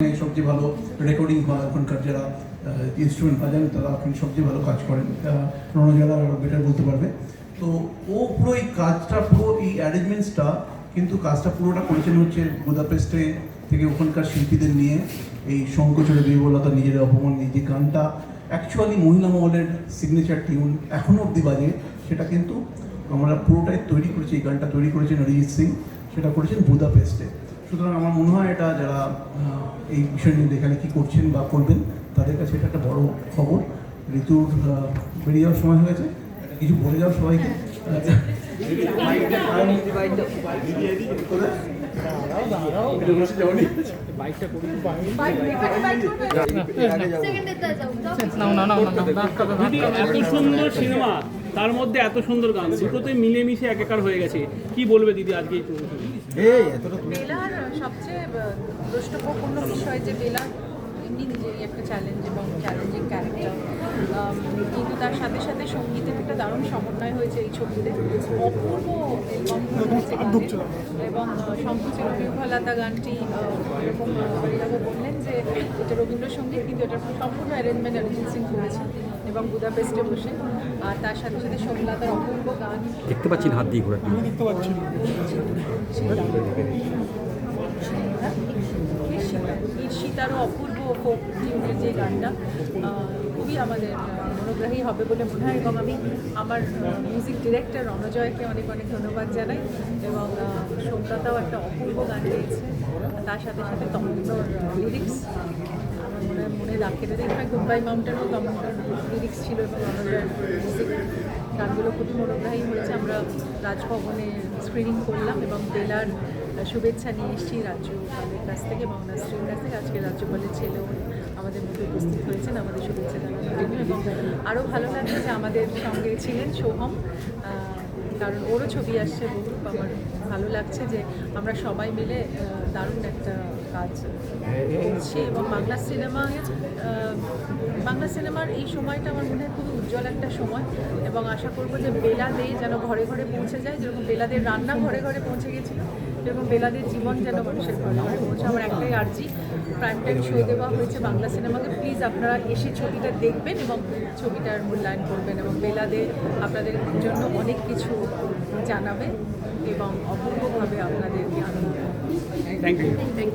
সবচেয়ে ভালো রেকর্ডিং হয় ওখানকার যারা ইনস্ট্রুমেন্ট বাজান, তারা ওখানে সবচেয়ে ভালো কাজ করেন। রণজালা বেটার বলতে পারবে। তো ও পুরো এই কাজটা, পুরো এই অ্যারেঞ্জমেন্টসটা কিন্তু কাজটা পুরোটা করেছেন হচ্ছে বুদাপেস্টে থেকে ওখানকার শিল্পীদের নিয়ে। এই শঙ্কচরে বিবলতা নিজের অপমান যে গানটা অ্যাকচুয়ালি মহিলা মহলের সিগনেচার টিউন এখনও অব্দি বাজে, সেটা কিন্তু আমরা পুরোটাই তৈরি করেছি, এই গানটা তৈরি করেছেন অরিজিৎ সিং, সেটা করেছেন বুদাপেস্টে। সুতরাং আমার মনে হয় এটা যারা এই বিষয় নিয়ে লেখালেখি করছেন বা করবেন তাদের কাছে এটা একটা বড় খবর। ঋতুর বেরিয়ে যাওয়ার সময় হয়েছে। কিছু বলে যাও সবাইকে। দিদি এত সুন্দর সিনেমা। তার মধ্যে এত সুন্দর গান দুটোতে মিলেমিশে একাকার হয়ে গেছে কি বলবে দিদি আজকে এই? বেলার সবচেয়ে দ্রষ্টপূর্ণ বিষয় যে বেলা এমনি নিজেরই একটা চ্যালেঞ্জ এবং চ্যালেঞ্জিং ক্যারেক্টার কিন্তু তার সাথে সাথে সঙ্গীতের একটা দারুণ সমন্বয় হয়েছে এই ছবিতে। অপূর্ব। এবং শঙ্কুচির বিহ্বলতা গানটি এরকম বললেন যে এটা রবীন্দ্রসঙ্গীত কিন্তু এটা সম্পূর্ণ অ্যারেঞ্জমেন্ট অরিজিৎ সিং করেছে এবং বুদাপেস্টে বসে। আর তার সাথে সাথে সোমলাতার অপূর্ব গান। দেখতে পাচ্ছেন হাত দিয়ে ঘোরাটি ঈর্ষিতারও অপূর্ব ফোক টিউনের যে গানটা খুবই আমাদের মনোগ্রাহী হবে বলে মনে হয় এবং আমি আমার মিউজিক ডিরেক্টর রণজয়কে অনেক অনেক ধন্যবাদ জানাই এবং আহ, সোমলতাও একটা অপূর্ব গান গেয়েছে। তার সাথে সাথে তমন্নর লিরিক্স আমার মনে মনে দেয় ইনফ্যাক্ট গুম্বাই মাউন্টেনও তমন্নর লিরিক্স ছিল এবং রণজয়ের মিউজিক গানগুলো খুবই মনোগ্রাহী হয়েছে। আমরা রাজভবনে স্ক্রিনিং করলাম এবং বেলার শুভেচ্ছা নিয়ে এসেছি রাজ্যপালের কাছ থেকে মহানাশ্রীর কাছ থেকে। আজকে রাজ্যপালের ছেলেও আমাদের মধ্যে উপস্থিত হয়েছেন। আমাদের শুভেচ্ছা জানানোর জন্য এবং আরও ভালো লাগছে যে আমাদের সঙ্গে ছিলেন সোহম। কারণ ওরও ছবি আসছে বহু আমার ভালো লাগছে যে আমরা সবাই মিলে দারুণ একটা কাজ করছি এবং বাংলা সিনেমা বাংলা সিনেমার এই সময়টা আমার মনে হয় খুবই উজ্জ্বল একটা সময় এবং আশা করব যে বেলাদে যেন ঘরে ঘরে পৌঁছে যায় যেরকম বেলাদের রান্না ঘরে ঘরে পৌঁছে গেছিল যেরকম বেলাদের জীবন যেন মানুষের ঘরে ঘরে পৌঁছে আমার একটাই আর্জি প্রাইম টাইম শো দেওয়া হয়েছে বাংলা সিনেমাকে। প্লিজ আপনারা এসে ছবিটা দেখবেন এবং ছবিটার মূল্যায়ন করবেন এবং বেলাদে আপনাদের জন্য অনেক কিছু জানাবে এবং অপূর্বভাবে আপনাদেরকে আনন্দ থ্যাংক ইউ থ্যাংক ইউ